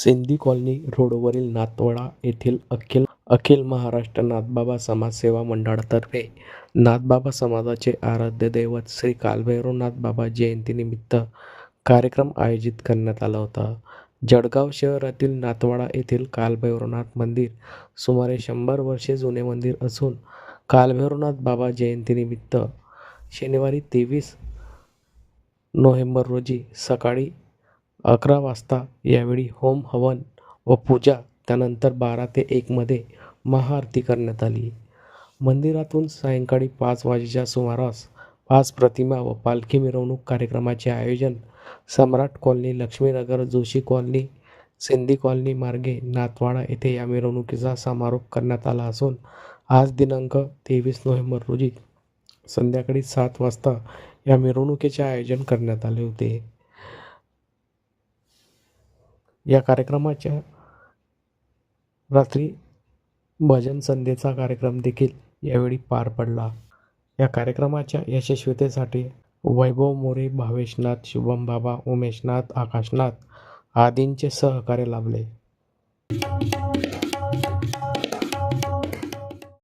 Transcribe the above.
Sindhi colony रोडवरील नातवाडा येथील अखिल अखिल महाराष्ट्र नाथबाबा समाजसेवा मंडळातर्फे नाथबाबा समाजाचे आराध्य दैवत श्री कालभैरवनाथ बाबा जयंतीनिमित्त कार्यक्रम आयोजित करण्यात आला होता. जळगाव शहरातील नातवाडा येथील कालभैरवनाथ मंदिर सुमारे शंभर वर्षे जुने मंदिर असून कालभैरवनाथ बाबा जयंतीनिमित्त शनिवारी तेवीस नोव्हेंबर रोजी सकाळी अकरा वाजता यावेळी होम हवन व पूजा त्यानंतर बारा ते एकमध्ये महाआरती करण्यात आली. मंदिरातून सायंकाळी पाच वाजेच्या सुमारास पाच प्रतिमा व पालखी मिरवणूक कार्यक्रमाचे आयोजन Samrat colony Laxminagar Joshi colony Sindhi colony मार्गे नाथवाडा येथे या मिरवणुकीचा समारोप करण्यात आला असून आज दिनांक तेवीस नोव्हेंबर रोजी संध्याकाळी सात वाजता या मिरवणुकीचे आयोजन करण्यात आले होते. या कार्यक्रमाच्या रात्री भजन संध्येचा कार्यक्रम देखील यावेळी पार पडला. या कार्यक्रमाच्या यशस्वीतेसाठी वैभव मोरे भावेशनाथ शुभम बाबा उमेशनाथ आकाशनाथ आदींचे सहकार्य लाभले.